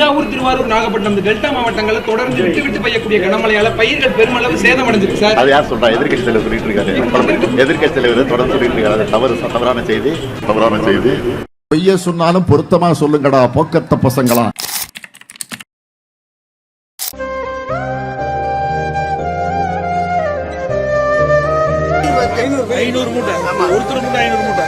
Thanjavur Thiruvarur Nagapattinam delta மாவட்டங்களில் தொடர்ந்து விட்டு விட்டு பெய்யக்கூடிய கனமழையால பயிர்கள் பெருமளவு சேதமடைஞ்சிருக்கு சார். அது யார் சொல்றா? எதிர்க்கட்சி தலைவர் சொல்லிட்டு இருக்காரு. எதிர்க்கட்சி தலைவர் தொடர்ந்து சொல்லிட்டு இருக்காரு. அது தவறு தவறான செய்தி. தவறான செய்தி. பொய்ய சொன்னாலும் பொருத்தமா சொல்லுங்கடா போக்கத்த பசங்களா. ஐநூறு மூட்டை. ஒருத்தர் மூட்டை ஐநூறு மூட்டை.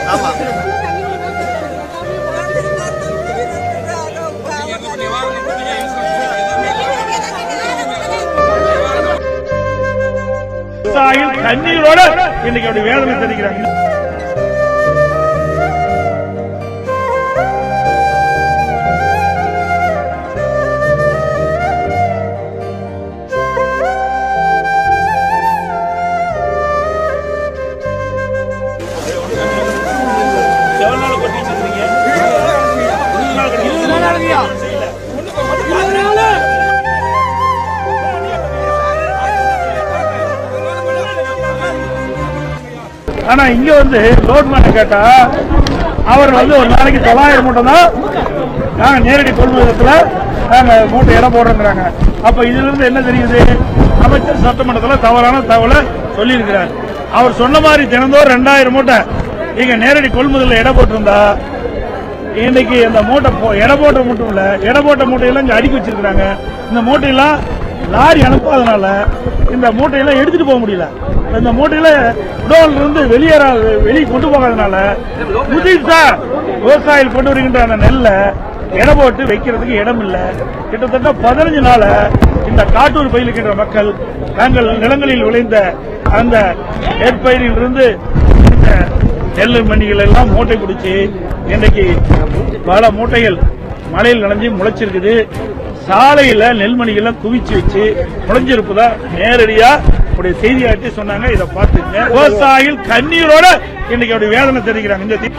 விவசாயிகள் கண்ணீரோட இன்னைக்கு அப்படி வேதனை தெரிவிக்கிறாங்க. எவ்வளவு ஆனா இங்க வந்து லோட் மேன கேட்டா அவர் வந்து ஒரு நாளைக்கு தொள்ளாயிரம் மூட்டை தான் நாங்க நேரடி கொள்முதலத்துல நாங்க மூட்டை இடம் போடுறோங்கிறாங்க. அப்ப இதுல இருந்து என்ன தெரியுது? அமைச்சர் சட்டமன்றத்துல தவறான தகவலை சொல்லியிருக்கிறார். அவர் சொன்ன மாதிரி தினந்தோறும் ரெண்டாயிரம் மூட்டை நீங்க நேரடி கொள்முதல இடம் போட்டிருந்தா இன்னைக்கு இந்த மூட்டை போ- எடை போட்ட மூட்டை இல்ல எடை போட்ட மூட்டையெல்லாம் இங்க அடுக்கி வச்சிருக்கிறாங்க. இந்த மூட்டையெல்லாம் லாரி அனுப்பாதனால இந்த மூட்டையெல்லாம் எடுத்துட்டு போக முடியல. இந்த மூட்டையில குடோன்ல இருந்து வெளியேற வெளியே கொண்டு போகாதனால புதுசா விவசாயிகள் கொண்டு வருகின்ற அந்த நெல்லை இடம் போட்டு வைக்கிறதுக்கு இடம் இல்லை. கிட்டத்தட்ட பதினஞ்சு நாள இந்த காட்டூர் பயில் மக்கள் தங்கள் நிலங்களில் விளைந்த அந்த நெற்பயிரில் இருந்து இந்த நெல் மணிகள் எல்லாம் மூட்டை பிடிச்சி இன்னைக்கு பல மூட்டைகள் மழையில் நனைஞ்சு முளைச்சிருக்குது. சாலையில நெல்மணிகள் குவிச்சு வச்சு முளைஞ்சிருப்பதா நேரடியா உடைய செய்தியாட்டி சொன்னாங்க. இதை பார்த்துங்க. விவசாயிகள் கண்ணீரோட இன்னைக்கு அப்படி வேதனை தெரிவிக்கிறாங்க.